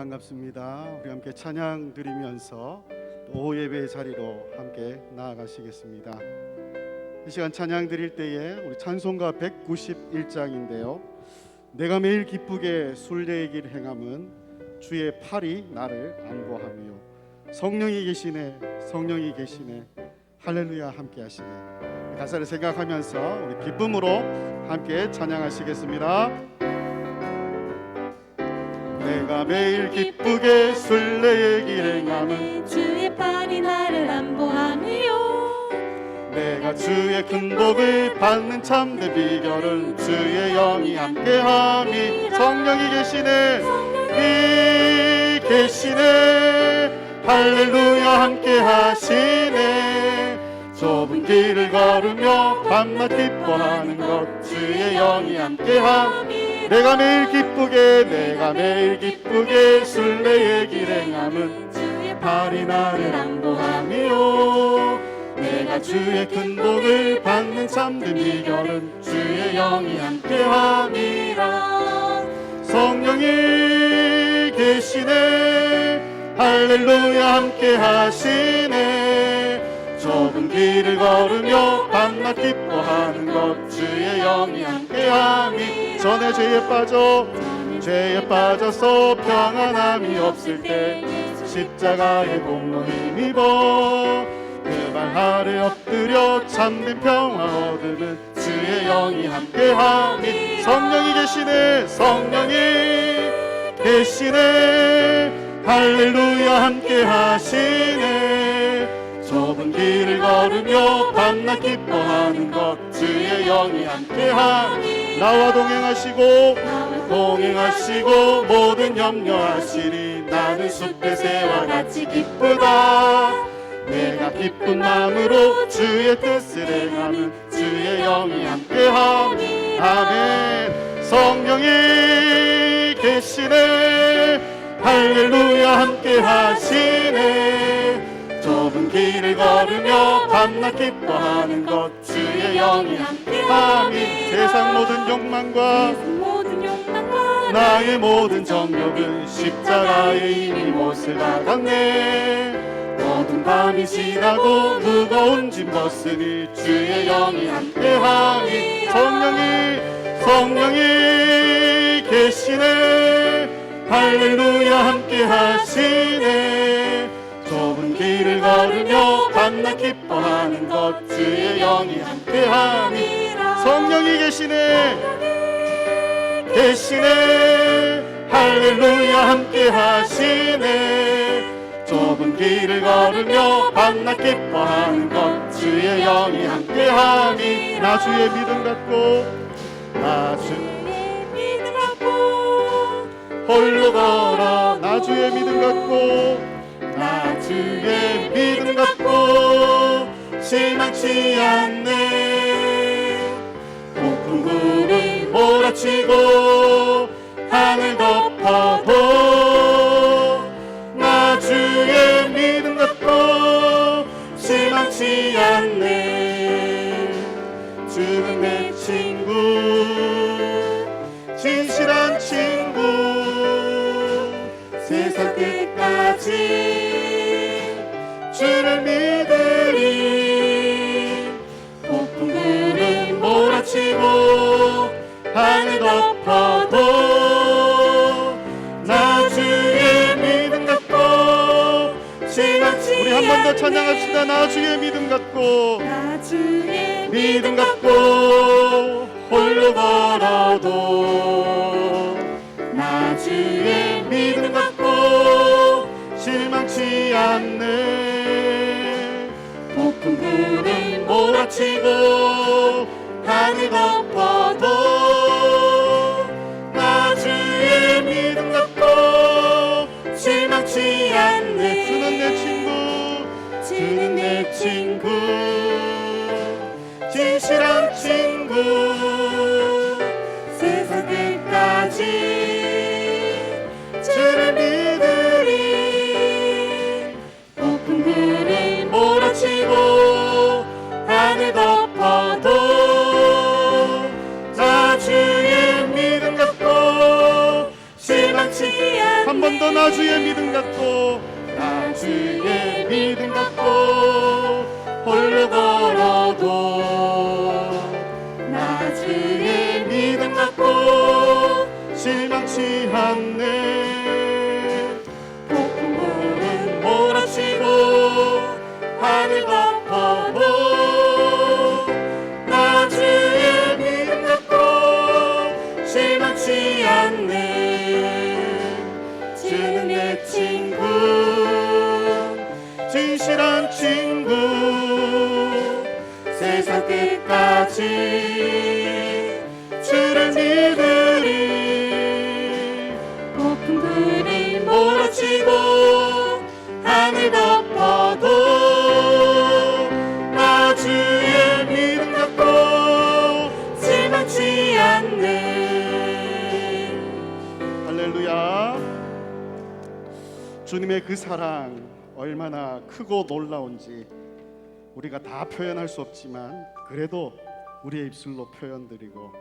반갑습니다. 우리 함께 찬양 드리면서 또 오후 예배 자리로 함께 나아가시겠습니다. 이 시간 찬양 드릴 때에 우리 찬송가 191장인데요. 내가 매일 기쁘게 순례의 길 행함은 주의 팔이 나를 안보하며 성령이 계시네 성령이 계시네 할렐루야 함께 하시네 가사를 생각하면서 우리 기쁨으로 함께 찬양하시겠습니다. 내가 매일 기쁘게 순례의 길 행함은 주의 팔이 나를 안보하며 내가 주의 큰 복을 받는 참된 비결은 주의 영이 함께함이 성령이 계시네. 이 계시네. 할렐루야 함께하시네. 좁은 길을 걸으며 밤낮 기뻐하는 것 주의 영이 함께함 내가 매일 기쁘게 내가 매일 기쁘게 순례의 길 행함은 주의 팔이 나를 안보하며 내가 주의 큰 복을 받는 참된 비결은 주의 영이 함께함이라. 성령이 계시네. 할렐루야 함께 하시네 좁은 길을 걸으며 밤낮 기뻐하는 것 주의 영이 함께함이 전에 죄에 빠져 죄에 빠져서 평안함이 없을 때 십자가의 공로 힘입어 그발 아래 엎드려 참된 평화 얻으면 주의 영이 함께함이 성령이 계시네 성령이 계시네. 할렐루야 함께하시네 좁은 길을 걸으며 밤낮 기뻐하는 것 주의 영이 함께함이 나와 동행하시고 동행하시고 모든 염려하시니 나는 숲의 새와 같이 기쁘다. 내가 기쁜 마음으로 주의 뜻을 행하는 주의 영이 함께하니 아멘. 성령이 계시네. 할렐루야 함께하시네 좁은 길을 걸으며 밤낮 기뻐하는 것 주의 영이 함께하니 세상 모든 욕망과 나의 모든 정욕은 십자가에 이미 못을 받았네. 모든 밤이 지나고 무거운 짐 벗으니 주의 영이 함께하니 성령이 성령이 계시네. 할렐루야 함께하시네 길을 걸으며 밤낮 기뻐하는 것 주의 영이 함께하니 성령이 계시네. 계시네. 할렐루야 함께 하시네. 좁은 길을 걸으며 밤낮 기뻐하는 것 주의 영이 함께하니 나 주의 믿음 갖고 나주 주의 믿음 갖고 홀로 걸어 나 주의 믿음 갖고 나 주의 믿음 갖고 실망치 않네. 높은 구름 몰아치고 하늘 덮어도 한 번 더 찬양합시다. 나 주의 믿음 갖고. 나 주의 믿음 갖고 홀로 걸어도. 나 주의 믿음 갖고 실망치 않네. 구름 몰아치고 하늘 덮 나주의 믿음 같고 나주의 믿음 같고. 주님의 그 사랑 얼마나 크고 놀라운지 우리가 다 표현할 수 없지만 그래도 우리의 입술로 표현드리고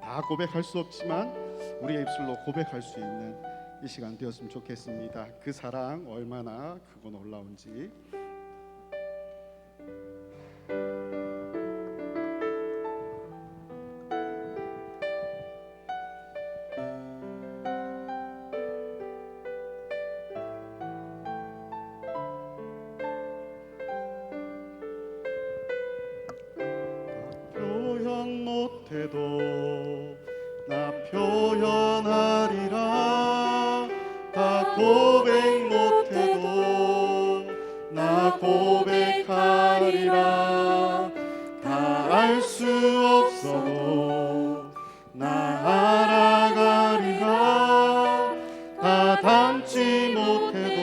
다 고백할 수 없지만 우리의 입술로 고백할 수 있는 이 시간 되었으면 좋겠습니다. 그 사랑 얼마나 크고 놀라운지 못해도 나 표현하리라. 다 고백 못해도 나 고백하리라. 다 알 수 없어도 나 알아가리라. 다 담지 못해도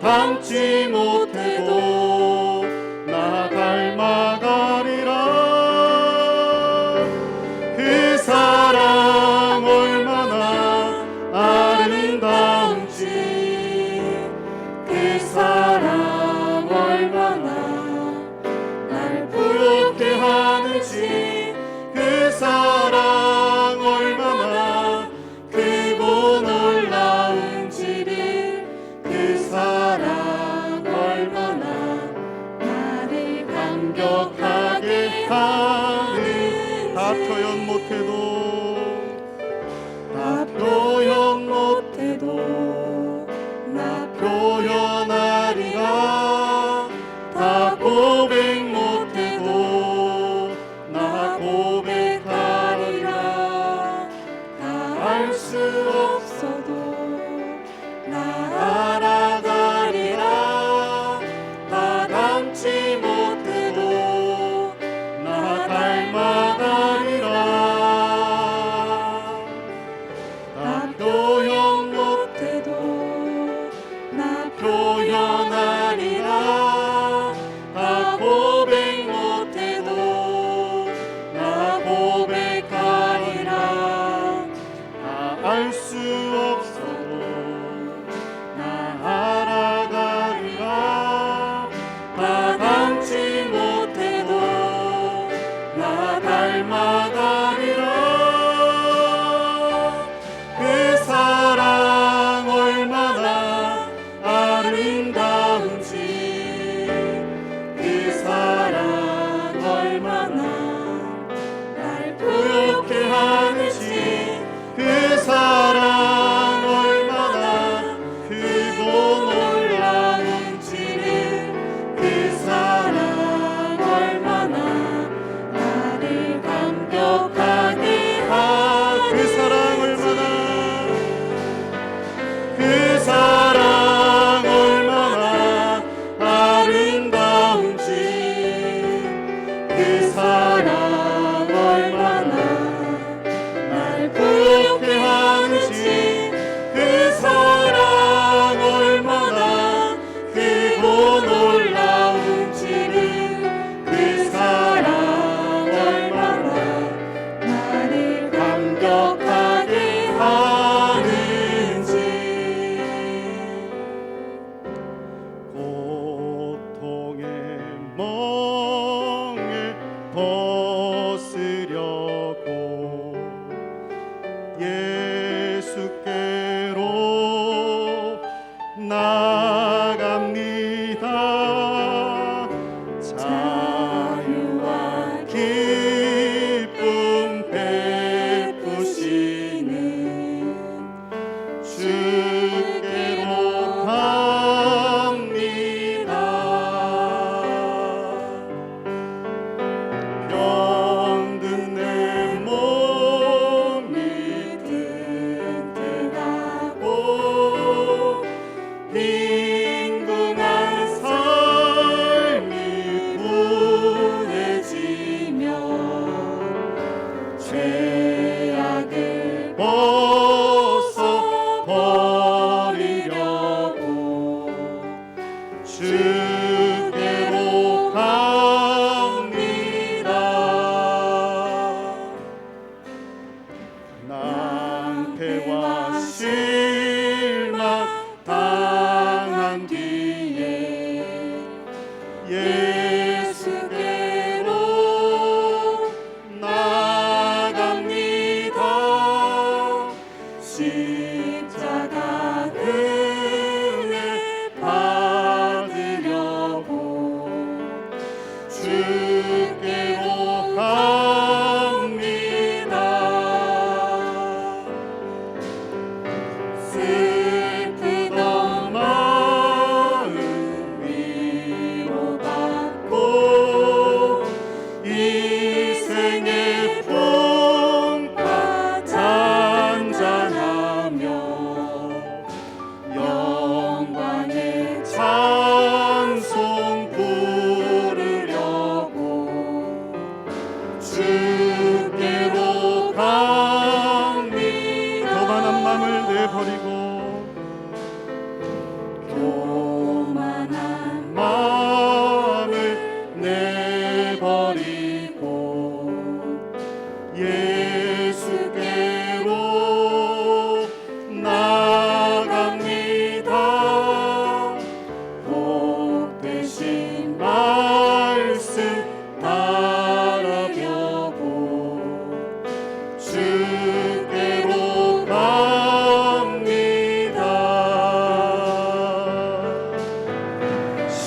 방치 못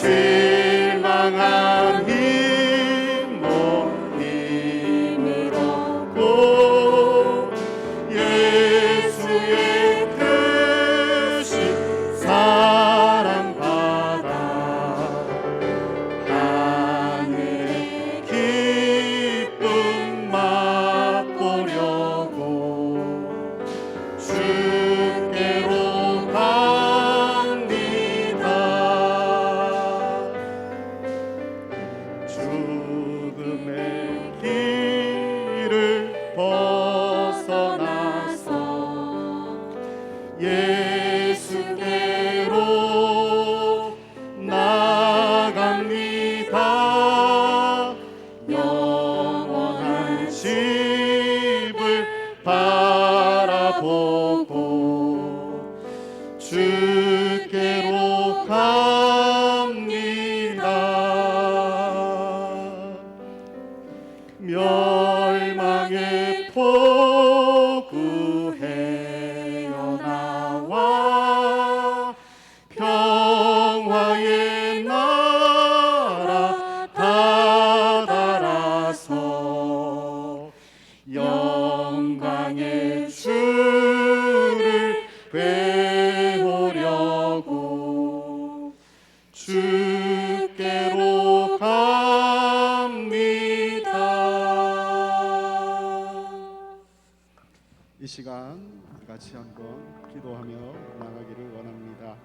실망한 힘 갑 주께로 갑니다. 이 시간 같이 한번 기도하며 나가기를 원합니다.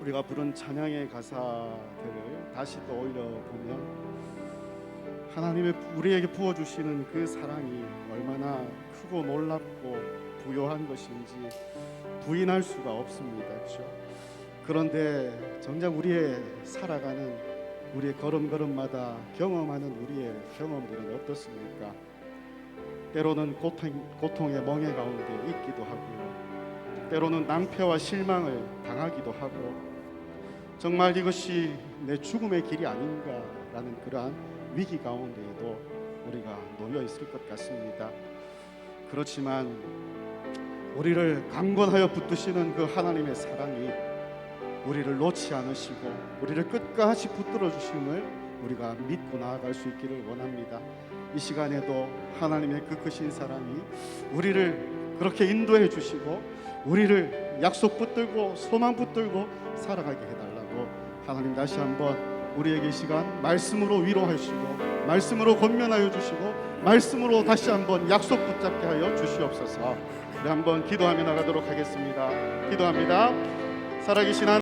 우리가 부른 찬양의 가사들을 다시 떠올려 보면 하나님의 우리에게 부어 주시는 그 사랑이 얼마나 크고 놀랍고 부요한 것인지 부인할 수가 없습니다. 그렇죠? 그런데 정작 우리의 살아가는 우리의 걸음걸음마다 경험하는 우리의 경험들은 어떻습니까? 때로는 고통, 고통의 멍해 가운데 있기도 하고요. 때로는 낭패와 실망을 당하기도 하고 정말 이것이 내 죽음의 길이 아닌가라는 그러한 위기 가운데에도 우리가 놓여 있을 것 같습니다. 그렇지만 우리를 강권하여 붙드시는 그 하나님의 사랑이 우리를 놓지 않으시고 우리를 끝까지 붙들어 주심을 우리가 믿고 나아갈 수 있기를 원합니다. 이 시간에도 하나님의 그 크신 사랑이 우리를 그렇게 인도해 주시고 우리를 약속 붙들고 소망 붙들고 살아가게 해달라고 하나님 다시 한번 우리에게 이 시간 말씀으로 위로하시고 말씀으로 권면하여 주시고 말씀으로 다시 한번 약속 붙잡게 하여 주시옵소서. 우리 한번 기도하며 나가도록 하겠습니다. 기도합니다. 살아계신 하나님